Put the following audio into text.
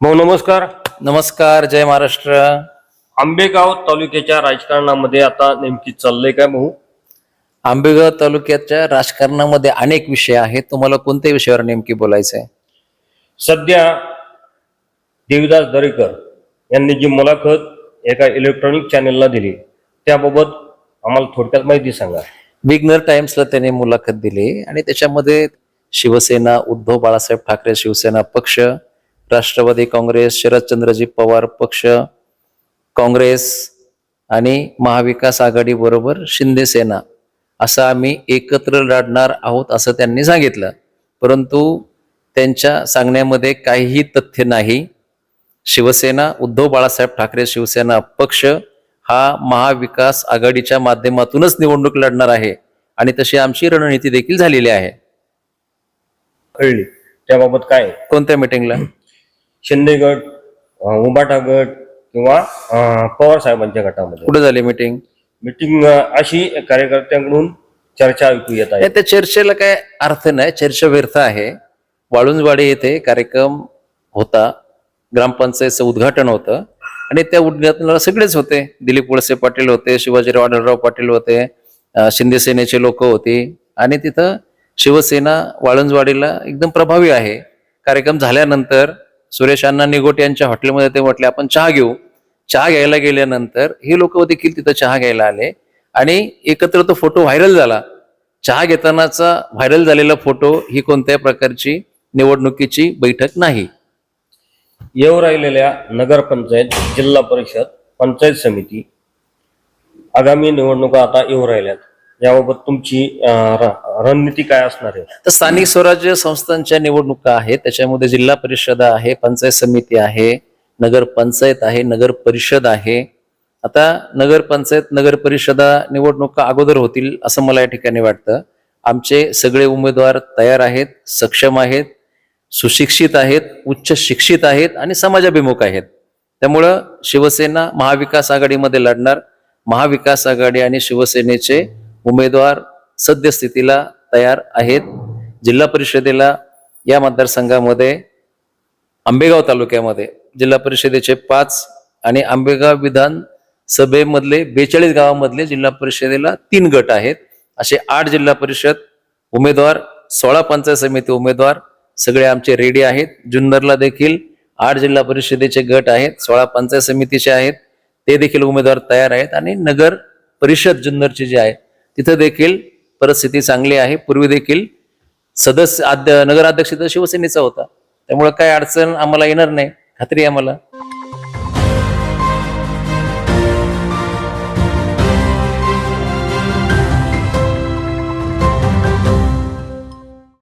भाऊ नमस्कार. नमस्कार जय महाराष्ट्र. आंबेगाव तालुक्याच्या राजकारणामध्ये आता नेमकी चाललंय काय भाऊ? आंबेगाव तालुक्याच्या राजकारणामध्ये अनेक विषय आहेत. तुम्हाला कोणत्या विषयावर नेमकी बोलायचं आहे? सध्या देविदास दरेकर यांनी जी मुलाखत एका इलेक्ट्रॉनिक चॅनेलला दिली त्याबाबत आम्हाला थोडक्यात माहिती सांगा. विग्नर टाइम्सला त्याने मुलाखत दिली आणि त्याच्यामध्ये शिवसेना उद्धव बाळासाहेब ठाकरे शिवसेना पक्ष राष्ट्रवादी काँग्रेस शरदचंद्रजी पवार पक्ष काँग्रेस आणि महाविकास आघाडी बरोबर शिंदे सेना. असं आम्ही एकत्र लढणार आहोत असं त्यांनी सांगितलं. परंतु त्यांच्या सांगण्यामध्ये काहीही तथ्य नाही. शिवसेना उद्धव बाळासाहेब ठाकरे शिवसेना पक्ष हा महाविकास आघाडीच्या माध्यमातूनच निवडणूक लढणार आहे आणि तशी आमची रणनीती देखील झालेली आहे. कळली. त्याबाबत काय? कोणत्या मिटिंगला शिंदे गट उबाटा गट किंवा पवार साहेबांच्या गटामध्ये. कुठे झाली मिटिंग मिटिंग अशी कार्यकर्त्यांकडून चर्चा ऐकू येत आहे. त्या चर्चेला काय अर्थ नाही. चर्चा व्यर्थ आहे. वाळुंजवाडी येथे कार्यक्रम होता. ग्रामपंचायतचं उद्घाटन होतं. आणि त्या उद्घाटनाला सगळेच होते. दिलीप वळसे पाटील होते शिवाजीराव आढळराव पाटील होते शिंदे सेनेचे लोक होते. आणि तिथं शिवसेना वाळुंजवाडीला एकदम प्रभावी आहे. कार्यक्रम झाल्यानंतर सुरेश अण्णा निगोट यांच्या हॉटेलमध्ये ते म्हटले आपण चहा घेऊ. चहा घ्यायला गेल्यानंतर हे लोक देखील तिथं चहा घ्यायला आले आणि एकत्र तो फोटो व्हायरल झाला. चहा घेतानाचा व्हायरल झालेला फोटो ही कोणत्याही प्रकारची निवडणुकीची बैठक नाही. येऊ राहिलेल्या नगरपंचायत जिल्हा परिषद पंचायत समिती आगामी निवडणुका आता येऊ राहिल्यात. याबाबत तुमची र- रणनीती काय असणार आहे? तर स्थानिक स्वराज्य संस्थांच्या निवडणुका आहेत. त्याच्यामध्ये जिल्हा परिषद आहे पंचायत समिती आहे नगर पंचायत आहे नगर परिषद आहे. आता नगर पंचायत नगर परिषदा निवडणुका अगोदर होतील असं मला या ठिकाणी वाटतं. आमचे सगळे उमेदवार तयार आहेत सक्षम आहेत सुशिक्षित आहेत उच्च शिक्षित आहेत आणि समाजाभिमुख आहेत. त्यामुळं शिवसेना महाविकास आघाडीमध्ये लढणार. महाविकास आघाडी आणि शिवसेनेचे उमेदवार सद्यस्थितीला तयार आहेत. जिल्हा परिषदेला या मतदारसंघामध्ये आंबेगाव तालुक्यामध्ये जिल्हा परिषदेचे पाच आणि आंबेगाव विधान सभेमधले बेचाळीस गावामधले जिल्हा परिषदेला तीन गट आहेत. असे आठ जिल्हा परिषद उमेदवार सोळा पंचायत समिती उमेदवार सगळे आमचे रेडी आहेत. जुन्नरला देखील आठ जिल्हा परिषदेचे गट आहेत सोळा पंचायत समितीचे आहेत. ते देखील उमेदवार तयार आहेत. आणि नगर परिषद जुन्नरची जी आहे तिथं देखील परिस्थिती चांगली आहे. पूर्वी देखील सदस्य आद्य नगराध्यक्ष तर शिवसेनेचा होता. त्यामुळे काय अडचण आम्हाला येणार नाही. खात्री आम्हाला.